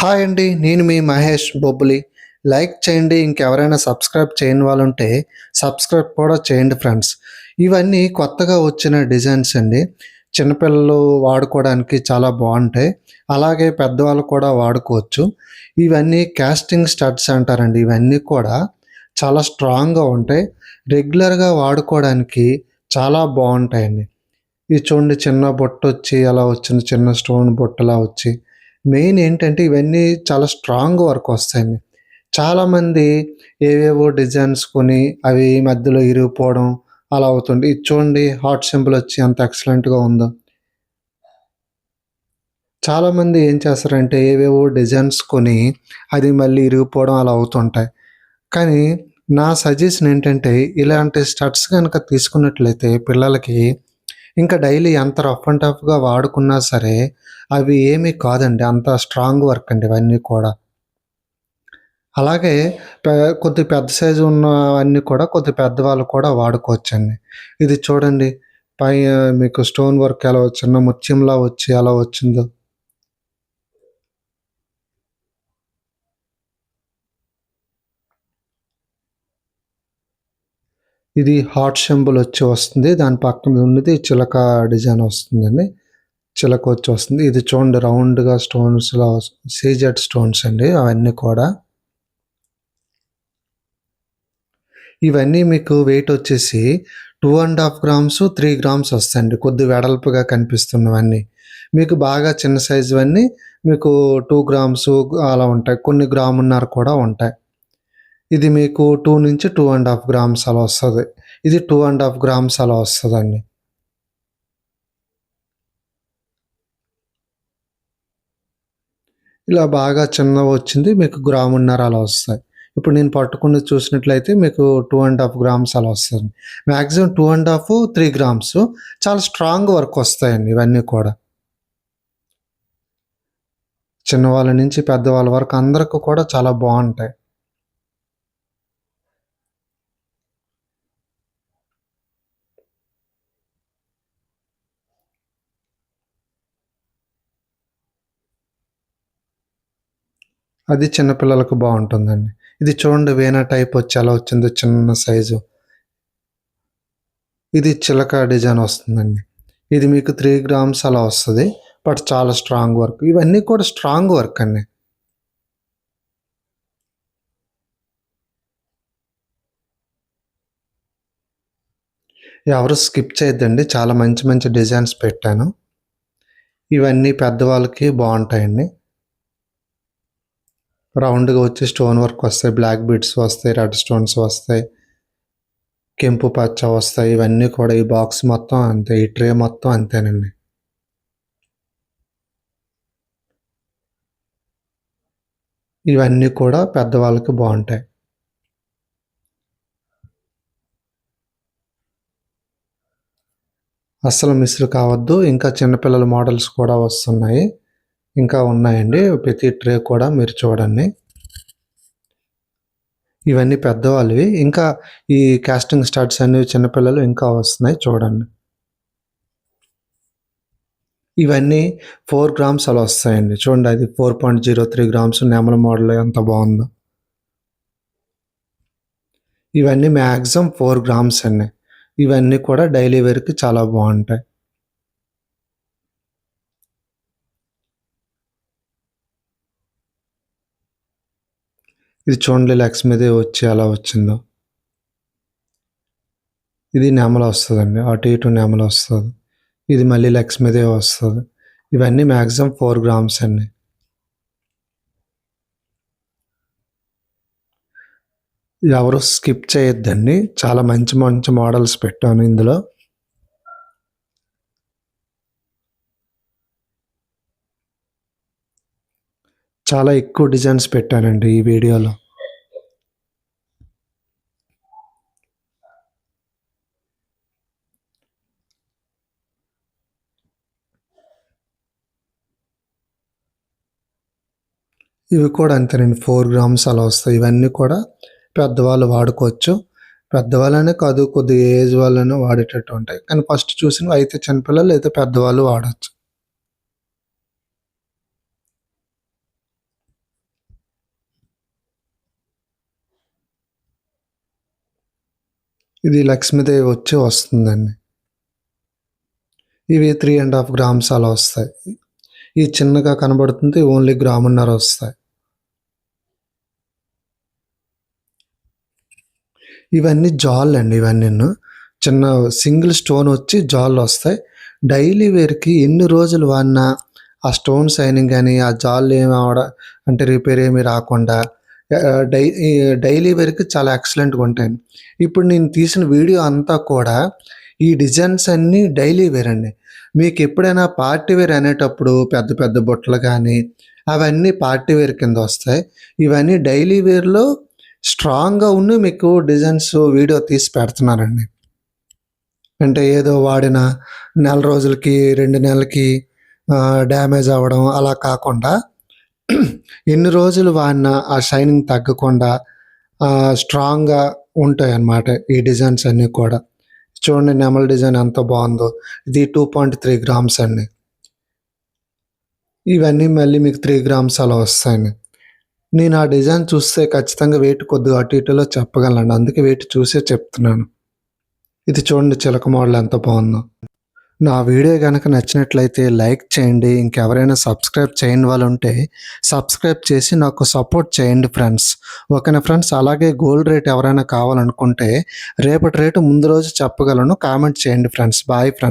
Hi అండి నేను మీ Mahesh బొబ్బులి. Like చేయండి ఇంకెవరైనా సబ్స్క్రైబ్ చేయని వాళ్ళు ఉంటే సబ్స్క్రైబ్ కూడా చేయండి ఫ్రెండ్స్. ఇవన్నీ కొత్తగా వచ్చిన డిజైన్స్ అండి. చిన్నపిల్లలు వాడుకోవడానికి చాలా బాగుంటాయి. అలాగే పెద్దవాళ్ళు కూడా వాడుకోవచ్చు. ఇవన్నీ క్యాస్టింగ్ స్టడ్స్ అంటారండి. ఇవన్నీ కూడా చాలా స్ట్రాంగ్గా ఉంటాయి. రెగ్యులర్గా వాడుకోవడానికి చాలా బాగుంటాయండి. ఇది చూడండి చిన్న బొట్టు వచ్చి అలా వచ్చింది చిన్న స్టోన్ బొట్టులా వచ్చి. మెయిన్ ఏంటంటే ఇవన్నీ చాలా స్ట్రాంగ్ వర్క్ వస్తాయండి. చాలామంది ఏవేవో డిజైన్స్ కొని అవి మధ్యలో ఇరిగిపోవడం అలా అవుతుంది. ఇది చూడండి హార్ట్ సింపుల్ వచ్చి అంత ఎక్సలెంట్గా ఉందో. చాలామంది ఏం చేస్తారంటే ఏవేవో డిజైన్స్ కొని అది మళ్ళీ ఇరిగిపోవడం అలా అవుతుంటాయి. కానీ నా సజెషన్ ఏంటంటే ఇలాంటి స్టడ్స్ కనుక తీసుకున్నట్లయితే పిల్లలకి ఇంకా డైలీ ఎంత రఫ్ అండ్ టఫ్గా వాడుకున్నా సరే అవి ఏమీ కాదండి. అంత స్ట్రాంగ్ వర్క్ అండి ఇవన్నీ కూడా. అలాగే కొద్ది పెద్ద సైజు ఉన్నవన్నీ కూడా కొద్ది పెద్దవాళ్ళు కూడా వాడుకోవచ్చండి. ఇది చూడండి. పై మీకు స్టోన్ వర్క్ ఎలా చిన్న ముత్యంలా వచ్చి ఎలా వచ్చిందో. ఇది హార్ట్ సింబల్ వచ్చి వస్తుంది. దాని పక్కన ఉన్నది చిలక డిజైన్ వస్తుందండి. చిలక వచ్చి వస్తుంది. ఇది చూడండి రౌండ్గా స్టోన్స్ లా సీజెడ్ స్టోన్స్ అండి అవన్నీ కూడా. ఇవన్నీ మీకు వెయిట్ వచ్చేసి two and half grams three grams వస్తాయండి. కొద్ది వెడల్పుగా కనిపిస్తున్నవన్నీ. మీకు బాగా చిన్న సైజు అన్నీ మీకు టూ గ్రామ్స్ అలా ఉంటాయి. కొన్ని గ్రామున్నర కూడా ఉంటాయి. ఇది మీకు టూ నుంచి టూ అండ్ హాఫ్ గ్రామ్స్ అలా వస్తుంది. ఇది టూ అండ్ హాఫ్ గ్రామ్స్ అలా వస్తుందండి. ఇలా బాగా చిన్నగా వచ్చింది మీకు గ్రామున్నర అలా వస్తాయి. ఇప్పుడు నేను పట్టుకుని చూసినట్లయితే మీకు టూ అండ్ హాఫ్ గ్రామ్స్ అలా వస్తుంది. Maximum two and half three grams చాలా స్ట్రాంగ్ వర్క్ వస్తాయండి ఇవన్నీ కూడా. చిన్నవాళ్ళ నుంచి పెద్దవాళ్ళ వరకు అందరికి కూడా చాలా బాగుంటాయి. అది చిన్నపిల్లలకు బాగుంటుందండి. ఇది చూడండి వేనా టైప్ వచ్చి ఎలా వచ్చిందో చిన్న సైజు. ఇది చిలక డిజైన్ వస్తుందండి. ఇది మీకు త్రీ గ్రామ్స్ అలా వస్తుంది బట్ చాలా స్ట్రాంగ్ వర్క్. ఇవన్నీ కూడా స్ట్రాంగ్ వర్క్ అండి. ఎవరు స్కిప్ చేయొద్దండి చాలా మంచి మంచి డిజైన్స్ పెట్టాను. ఇవన్నీ పెద్దవాళ్ళకి బాగుంటాయండి. రౌండ్గా వచ్చి స్టోన్ వర్క్ వస్తాయి. బ్లాక్ బీడ్స్ వస్తాయి రెడ్ స్టోన్స్ వస్తాయి కెంపు పచ్చ వస్తాయి. ఇవన్నీ కూడా ఈ బాక్స్ మొత్తం అంతే ఈ ట్రే మొత్తం అంతేనండి. ఇవన్నీ కూడా పెద్దవాళ్ళకి బాగుంటాయి. అస్సలు మిస్లు కావద్దు. ఇంకా చిన్నపిల్లల మోడల్స్ కూడా వస్తున్నాయి. ఇంకా ఉన్నాయండి. ప్రతి ట్రే కూడా మీరు చూడండి. ఇవన్నీ పెద్దవాళ్ళవి. ఇంకా ఈ కాస్టింగ్ స్టార్ట్స్ అనేవి చిన్నపిల్లలు ఇంకా వస్తున్నాయి చూడండి. ఇవన్నీ ఫోర్ గ్రామ్స్ అలా వస్తాయండి. చూడండి అది four point zero three grams నెమల మోడల్ ఎంత బాగుందో. ఇవన్నీ మ్యాక్సిమం ఫోర్ గ్రామ్స్ అండి. ఇవన్నీ కూడా డైలీ వేర్కి చాలా బాగుంటాయి. ఇది చూడండి లెగ్స్ మీదే వచ్చి అలా వచ్చిందో. ఇది నెమల వస్తుందండి అటు ఇటు నెమల వస్తుంది. ఇది మళ్ళీ లెగ్స్ మీదే వస్తుంది. ఇవన్నీ మ్యాక్సిమం ఫోర్ గ్రామ్స్ అండి. ఎవరు స్కిప్ చేయొద్దండి చాలా మంచి మంచి మోడల్స్ పెట్టాను ఇందులో. చాలా ఎక్కువ డిజైన్స్ పెట్టానండి ఈ వీడియోలో. ఇవి కూడా అంతేనండి ఫోర్ గ్రామ్స్ అలా వస్తాయి. ఇవన్నీ కూడా పెద్దవాళ్ళు వాడుకోవచ్చు. పెద్దవాళ్ళనే కాదు కొద్ది ఏజ్ వాళ్ళనే వాడేటట్టు ఉంటాయి. కానీ ఫస్ట్ చూసినవి అయితే చిన్నపిల్లలు లేదా పెద్దవాళ్ళు వాడచ్చు. ఇది లక్ష్మీదేవి వచ్చి వస్తుందండి. ఇవి త్రీ అండ్ హాఫ్ గ్రామ్స్ అలా వస్తాయి. ఇది చిన్నగా కనబడుతుంది ఓన్లీ గ్రామున్నర వస్తాయి. ఇవన్నీ జాల్ అండి ఇవన్నీ చిన్న సింగిల్ స్టోన్ వచ్చి జాల్ వస్తాయి. డైలీ వేర్కి ఎన్ని రోజులు వాడినా ఆ స్టోన్ సైనింగ్ కానీ ఆ జాల్ ఏమి అవడ అంటే రిపేర్ ఏమి రాకుండా డై డైలీ వేర్కి చాలా ఎక్సలెంట్గా ఉంటాయి. ఇప్పుడు నేను తీసిన వీడియో అంతా కూడా ఈ డిజైన్స్ అన్నీ డైలీ వేర్ అండి. మీకు ఎప్పుడైనా పార్టీ వేర్ అనేటప్పుడు పెద్ద పెద్ద బుట్టలు కానీ అవన్నీ పార్టీ వేర్ కింద వస్తాయి. ఇవన్నీ డైలీ వేర్లో స్ట్రాంగ్గా ఉన్న మీకు డిజైన్స్ వీడియో తీసి పెడుతున్నారండి. అంటే ఏదో వాడిన నెల రోజులకి రెండు నెలలకి డ్యామేజ్ అవ్వడం అలా కాకుండా ఎన్ని రోజులు వాడిన ఆ షైనింగ్ తగ్గకుండా స్ట్రాంగ్గా ఉంటాయి అన్నమాట ఈ డిజైన్స్ అన్నీ కూడా. చూడండి నెమల్ డిజైన్ ఎంత బాగుందో. ఇది టూ పాయింట్ త్రీ గ్రామ్స్ అండి. ఇవన్నీ మళ్ళీ మీకు త్రీ గ్రామ్స్ అలా వస్తాయండి. నేను ఆ డిజైన్ చూస్తే ఖచ్చితంగా వెయిట్ కొద్దిగా అటు ఇటులో చెప్పగలను. అందుకే వెయిట్ చూసే చెప్తున్నాను. ఇది చూడండి చిలక మోడల్ ఎంత బాగుందో. నా వీడియో కనుక నచ్చినట్లయితే లైక్ చేయండి. ఇంకెవరైనా సబ్స్క్రైబ్ చేయని వాళ్ళు ఉంటే సబ్స్క్రైబ్ చేసి నాకు సపోర్ట్ చేయండి ఫ్రెండ్స్. ఓకేనా ఫ్రెండ్స్? అలాగే గోల్డ్ రేట్ ఎవరైనా కావాలనుకుంటే రేపటి రేటు ముందు రోజు చెప్పగలను. కామెంట్ చేయండి ఫ్రెండ్స్. Bye friends.